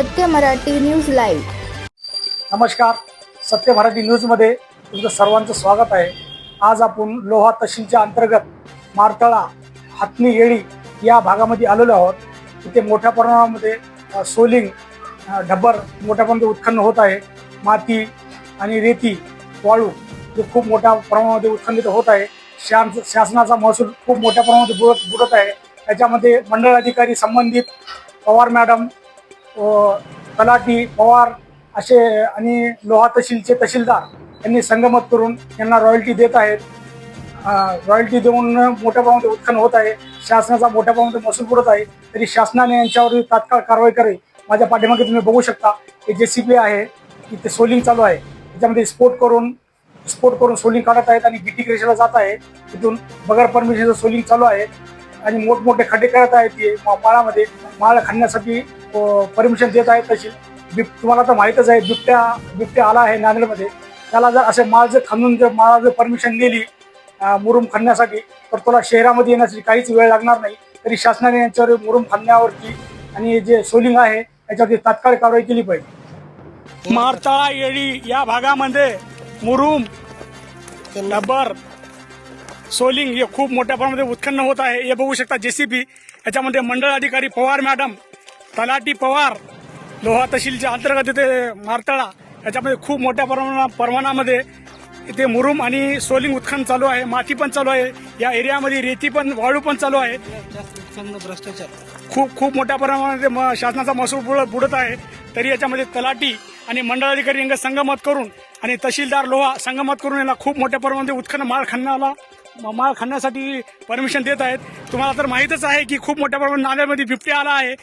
सत्य Marathi news live. नमस्कार. सत्य मराठी न्यूजमध्ये तुमचं सर्वांचं स्वागत आहे. आज आपण लोहा तहसीलच्या अंतर्गत मारतळा हातनी येळी या भागामध्ये आलेलो आहोत. इथे मोठ्या प्रमाणामध्ये सोलिंग ढब्बर मोठ्या प्रमाणात उत्खनन होत आहे. माती आणि रेती वाळू हे खूप मोठ्या प्रमाणामध्ये उत्खनित होत आहे. शान शासनाचा महसूल खूप मोठ्या प्रमाणात बुडत बुडत आहे. त्याच्यामध्ये मंडळ अधिकारी संबंधित पवार मॅडम तलाठी पवार असे आणि लोहा तहसीलचे तहसीलदार यांनी संगमत करून यांना रॉयल्टी देत आहेत. रॉयल्टी देऊन मोठ्या प्रमाणात उत्खनन होत आहे. शासनाचा मोठ्या प्रमाणात महसूल पुरत आहे. तरी शासनाने यांच्यावर तात्काळ कारवाई करावी माझ्या पाठीमागे तुम्ही बघू शकता हे जे सी बी आहे इथे सोलिंग चालू आहे. त्याच्यामध्ये स्फोट करून स्फोट करून सोलिंग काढत आहेत आणि बीटी क्रेशला जात आहे. तिथून बगर परमिशनचं सोलिंग चालू आहे. आणि मोठमोठे खड्डे करत आहेत ते माळामध्ये. माळ खणण्यासाठी परमिशन देत आहेत तशी. बिब तुम्हाला तर माहीतच आहे बिबट्या बिबट्या आला आहे नांदेडमध्ये. त्याला जर असे माळ जर खणून जर माळा जर परमिशन दिली मुरुम खणण्यासाठी तर तुला शहरामध्ये येण्यासाठी काहीच वेळ लागणार नाही. तरी शासनाने यांच्यावर मुरुम खणण्यावरती आणि जे सोलिंग आहे याच्यावरती तात्काळ कारवाई केली पाहिजे. मारतळा येळी या भागामध्ये मुरुम रबर सोलिंग हे खूप मोठ्या प्रमाणामध्ये उत्खनन होत आहे. हे बघू शकता जेसीबी. याच्यामध्ये मंडळ अधिकारी पवार मॅडम तलाटी पवार लोहा तहसीलच्या अंतर्गत इथे मारतळा याच्यामध्ये खूप मोठ्या प्रमाणा प्रमाणामध्ये इथे मुरुम आणि सोलिंग उत्खनन चालू आहे. माती पण चालू आहे. या एरियामध्ये रेती पण वाळू पण चालू आहे. भ्रष्टाचार खूप खूप मोठ्या प्रमाणामध्ये म- शासनाचा महसूल बुडत आहे. तरी याच्यामध्ये तलाटी आणि मंडळ अधिकारी यांना संगमत करून आणि तहसीलदार लोहा संगमत करून यांना खूप मोठ्या प्रमाणामध्ये उत्खनन माळ खणण्याला माल माळ परमिशन देत आहेत. तुम्हाला तर माहीतच आहे की खूप मोठ्या प्रमाणात नाल्यामध्ये बिबट्या आला आहे.